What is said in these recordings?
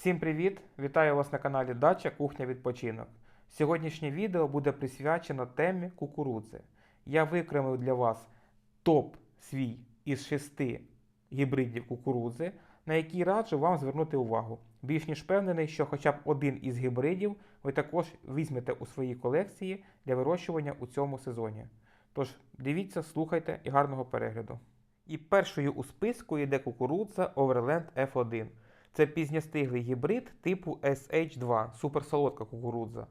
Всім привіт! Вітаю вас на каналі Дача Кухня Відпочинок. Сьогоднішнє відео буде присвячено темі кукурудзи. Я викремив для вас топ свій із шести гібридів кукурудзи, на які раджу вам звернути увагу. Більш ніж впевнений, що хоча б один із гібридів ви також візьмете у свої колекції для вирощування у цьому сезоні. Тож дивіться, слухайте і гарного перегляду. І першою у списку йде кукурудза Overland F1. Це пізньостиглий гібрид типу SH2, суперсолодка кукурудза.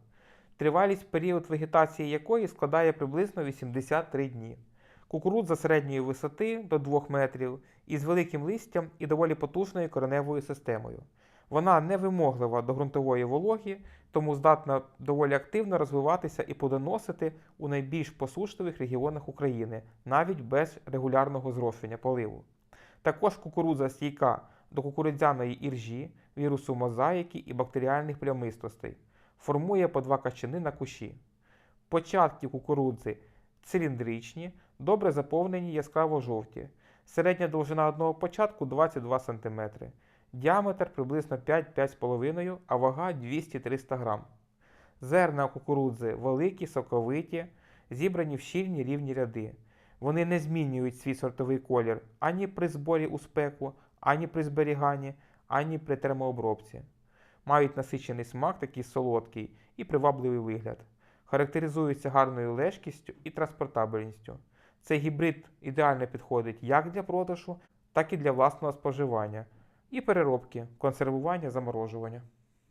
Тривалість період вегетації якої складає приблизно 83 дні. Кукурудза середньої висоти до 2 метрів із великим листям і доволі потужною кореневою системою. Вона невимоглива до ґрунтової вологи, тому здатна доволі активно розвиватися і плодоносити у найбільш посушливих регіонах України, навіть без регулярного зрошення поливу. Також кукурудза стійка до кукурудзяної іржі, вірусу мозаїки і бактеріальних плямистостей. Формує по два качани на кущі. Початки кукурудзи циліндричні, добре заповнені яскраво жовті. Середня довжина одного початку 22 см. Діаметр приблизно 5-5,5, а вага 200-300 грам. Зерна кукурудзи великі, соковиті, зібрані в щільні рівні ряди. Вони не змінюють свій сортовий колір ані при зборі у спеку, ані при зберіганні, ані при термообробці. Мають насичений смак, такий солодкий і привабливий вигляд. Характеризуються гарною лежкістю і транспортабельністю. Цей гібрид ідеально підходить як для продажу, так і для власного споживання і переробки, консервування, заморожування.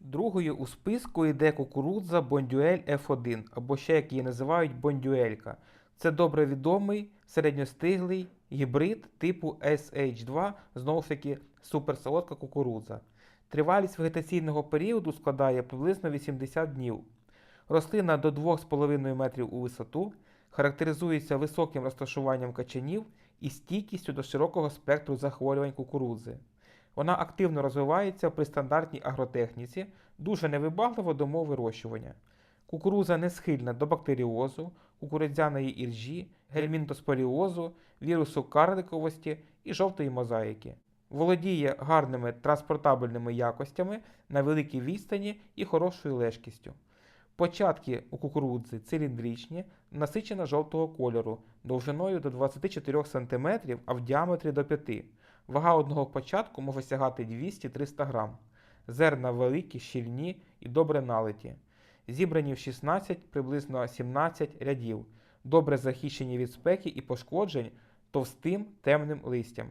Другою у списку йде кукурудза Бондюель F1, або ще як її називають Бондюелька. Це добре відомий середньостиглий гібрид типу SH2, знову ж таки суперсолодка кукурудза. Тривалість вегетаційного періоду складає приблизно 80 днів. Рослина до 2,5 метрів у висоту, характеризується високим розташуванням качанів і стійкістю до широкого спектру захворювань кукурудзи. Вона активно розвивається при стандартній агротехніці, дуже невибагливо до мов вирощування. Кукуруза не схильна до бактеріозу, кукурудзяної іржі, гельмінтоспоріозу, вірусу карликовості і жовтої мозаїки. Володіє гарними транспортабельними якостями на великій відстані і хорошою лежкістю. Початки у кукурудзи циліндричні, насичено жовтого кольору, довжиною до 24 см, а в діаметрі до 5 Вага одного початку може сягати 200-300 грам. Зерна великі, щільні і добре налиті. Зібрані в 16, приблизно 17 рядів, добре захищені від спеки і пошкоджень товстим темним листям.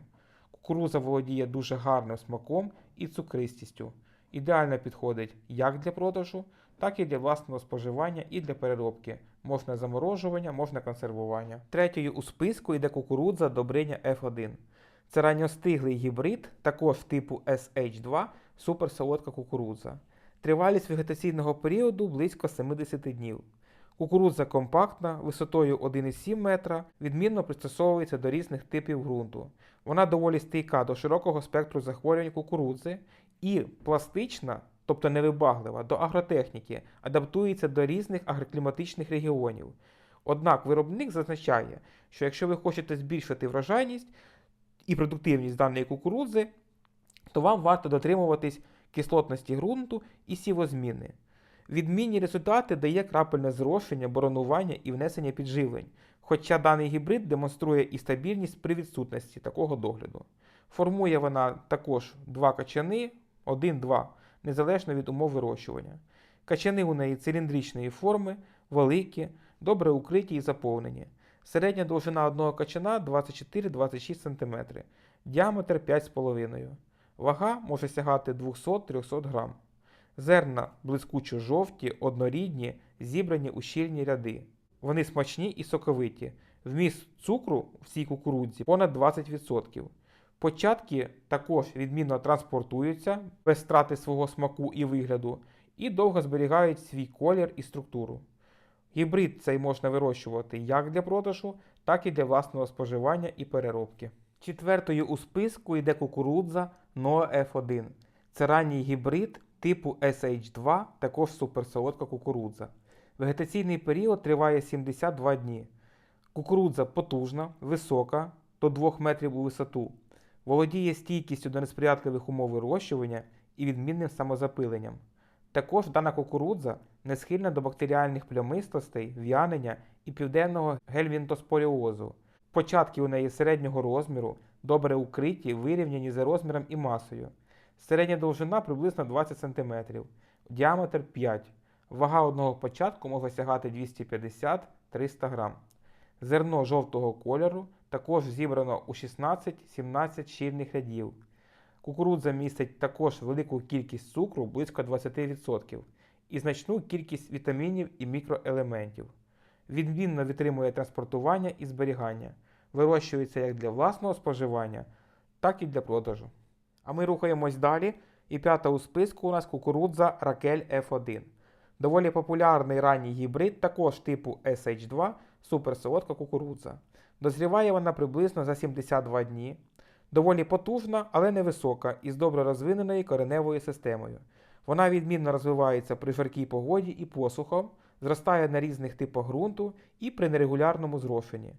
Кукуруза володіє дуже гарним смаком і цукристістю. Ідеально підходить як для продажу, так і для власного споживання і для переробки. Можна заморожування, можна консервування. Третьою у списку йде кукурудза Добриня F1. Це ранньостиглий гібрид, також типу SH2, суперсолодка кукурудза. Тривалість вегетаційного періоду близько 70 днів. Кукурудза компактна, висотою 1,7 метра, відмінно пристосовується до різних типів ґрунту. Вона доволі стійка до широкого спектру захворювань кукурудзи і пластична, тобто невибаглива, до агротехніки, адаптується до різних агрокліматичних регіонів. Однак виробник зазначає, що якщо ви хочете збільшити врожайність, і продуктивність даної кукурудзи, то вам варто дотримуватись кислотності ґрунту і сівозміни. Відмінні результати дає крапельне зрошення, боронування і внесення підживлень, хоча даний гібрид демонструє і стабільність при відсутності такого догляду. Формує вона також два качани, один-два, незалежно від умов вирощування. Качани у неї циліндричної форми, великі, добре укриті і заповнені. Середня довжина одного качана 24-26 см, діаметр 5,5 Вага може сягати 200-300 г. Зерна блискучо жовті, однорідні, зібрані у щільні ряди. Вони смачні і соковиті. Вміст цукру в цій кукурудзі понад 20%. Початки також відмінно транспортуються без страти свого смаку і вигляду, і довго зберігають свій колір і структуру. Гібрид цей можна вирощувати як для продажу, так і для власного споживання і переробки. Четвертою у списку йде кукурудза Noa F1. Це ранній гібрид типу SH2, також суперсолодка кукурудза. Вегетаційний період триває 72 дні. Кукурудза потужна, висока до 2 метрів у висоту, володіє стійкістю до несприятливих умов вирощування і відмінним самозапиленням. Також дана кукурудза не схильна до бактеріальних плямистостей, в'янення і південного гельмінтоспоріозу. Початки у неї середнього розміру, добре укриті, вирівняні за розміром і масою. Середня довжина приблизно 20 см, діаметр 5 Вага одного початку може сягати 250-300 г. Зерно жовтого кольору також зібрано у 16-17 щільних рядів. Кукурудза містить також велику кількість цукру близько 20% і значну кількість вітамінів і мікроелементів. Відмінно витримує транспортування і зберігання, вирощується як для власного споживання, так і для продажу. А ми рухаємось далі. І п'ята у списку у нас кукурудза Ракель F1. Доволі популярний ранній гібрид, також типу SH2, суперсолодка кукурудза. Дозріває вона приблизно за 72 дні. Доволі потужна, але невисока і з добре розвиненою кореневою системою. Вона відмінно розвивається при жаркій погоді і посухом, зростає на різних типах ґрунту і при нерегулярному зрошенні.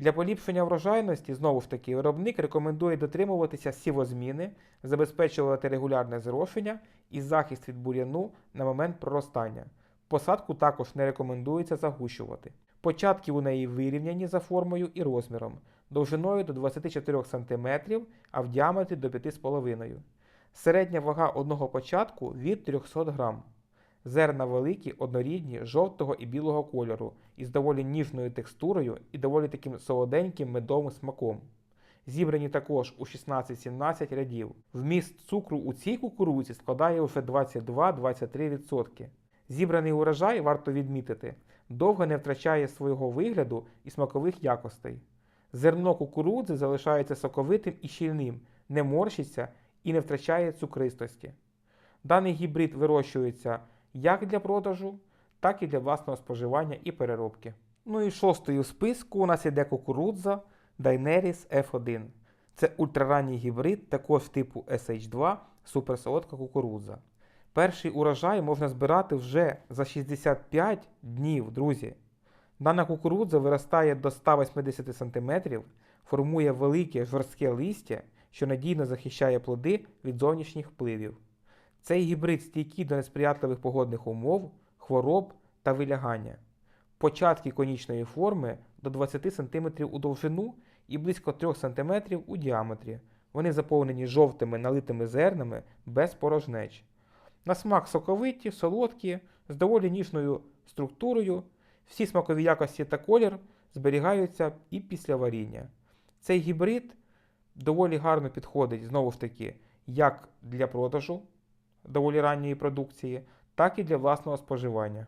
Для поліпшення врожайності, знову ж таки, виробник рекомендує дотримуватися сівозміни, забезпечувати регулярне зрошення і захист від бур'яну на момент проростання. Посадку також не рекомендується загущувати. Початки у неї вирівняні за формою і розміром, довжиною до 24 см, а в діаметрі до 5,5 Середня вага одного початку від 300 г. Зерна великі, однорідні, жовтого і білого кольору, із доволі ніжною текстурою і доволі таким солоденьким медовим смаком. Зібрані також у 16-17 рядів. Вміст цукру у цій кукурудзі складає вже 22-23%. Зібраний урожай, варто відмітити, довго не втрачає свого вигляду і смакових якостей. Зерно кукурудзи залишається соковитим і щільним, не морщиться і не втрачає цукристості. Даний гібрид вирощується як для продажу, так і для власного споживання і переробки. Ну і шостою в списку у нас іде кукурудза Daenerys F1. Це ультраранній гібрид, також типу SH2, суперсолодка кукурудза. Перший урожай можна збирати вже за 65 днів, друзі. Дана кукурудза виростає до 180 см, формує велике жорстке листя, що надійно захищає плоди від зовнішніх впливів. Цей гібрид стійкий до несприятливих погодних умов, хвороб та вилягання. Початки конічної форми до 20 см у довжину і близько 3 см у діаметрі. Вони заповнені жовтими налитими зернами без порожнеч. На смак соковиті, солодкі, з доволі ніжною структурою. Всі смакові якості та колір зберігаються і після варіння. Цей гібрид доволі гарно підходить, знову ж таки, як для продажу доволі ранньої продукції, так і для власного споживання.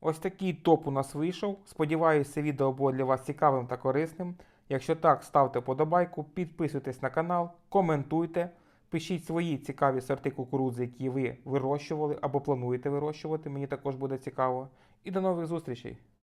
Ось такий топ у нас вийшов. Сподіваюся, це відео було для вас цікавим та корисним. Якщо так, ставте подобайку, підписуйтесь на канал, коментуйте, пишіть свої цікаві сорти кукурудзи, які ви вирощували або плануєте вирощувати. Мені також буде цікаво. І до нових зустрічей!